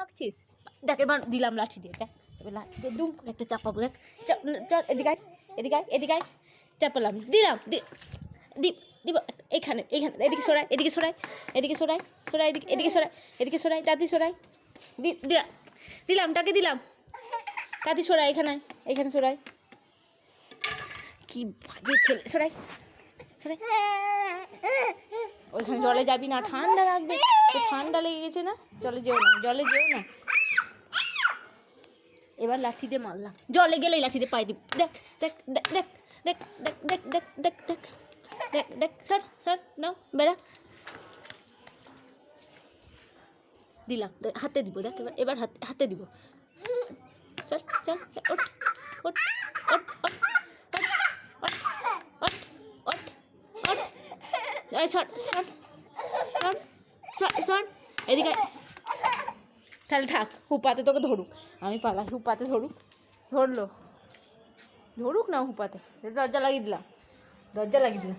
মাখছিস? দেখ, এবার দিলাম লাঠি দিয়ে, দেখ, এবার লাঠি দিয়ে দুম করে একটা চাপাবো, দেখ। এদিকে এদিকে এদিকে। চাপালাম, দিলাম, দি- দি, দিব, এখানে এখানে, এদিকে সরাই এদিকে সরাই এদিকে সরাই সরাই, এদিকে এদিকে সরাই এদিকে সরাই, দাদি সরাই। দিলাম দিলাম টাকে দিলাম। দাদি সরাই, এখানে এখানে সরাই। কি বাজে ছেলে, সরাই সরাই। ওইখানে জলে যাবি না ঠান্ডা লাগবে তো ঠান্ডা লেগে গেছে না জলে যেও না জলে যেও না এবার লাঠি দিয়ে মারলাম জলে গেলেই লাঠি দিয়ে পাই দিব দেখ দেখ দেখ দেখ দেখ দেখ দেখ দেখ দেখ দেখ দেখ স্যার স্যার নাও বেড়া দিলাম হাতে দিব দেখ এবার এবার হাতে হাতে দিব চল চল ওট ওঠ ওঠ ওঠ এই সর সর সর সর এদিকে তাহলে থাক, হুপাতে তোকে ধরুক। আমি পালাই হুপাতে ধরুক। ধরলো। ধরুক না হুপাতে। দরজা লাগিয়ে দিলাম। দরজা লাগিয়ে দিলাম।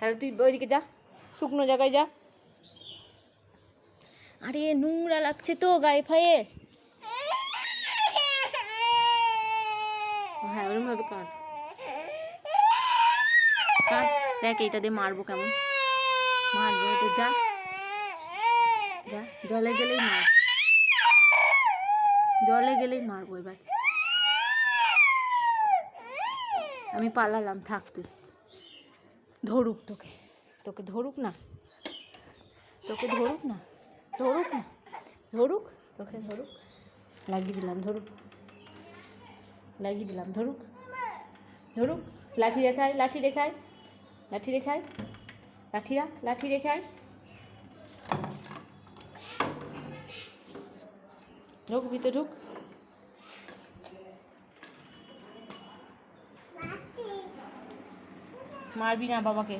তাহলে তুই ওইদিকে যা, শুকনো জায়গায় যা। আরে, নোংরা লাগছে তো গায়ে ফায়ে। হ্যাঁ ওরকম ভাবে কাট। কাট। দেখ, এইটা দিয়ে মারবো কেমন? মারবো তো যা। যা, জলে গেলেই মার। জলে গেলেই মারবো এবার। আমি পালালাম, থাক তুই। ধরুক তোকে। তোকে ধরুক না? তোকে ধরুক না? ধরুক না? ধরুক? তোকে ধরুক। লাগিয়ে দিলাম, ধরুক। লাগিয়ে দিলাম, ধরুক। ধরুক, লাঠি রেখায় লাঠি রেখায়। লাঠি রেখায় লাঠি রাখ লাঠি রেখায় ঢুক ভিতরে ঢুক। মারবি না বাবাকে।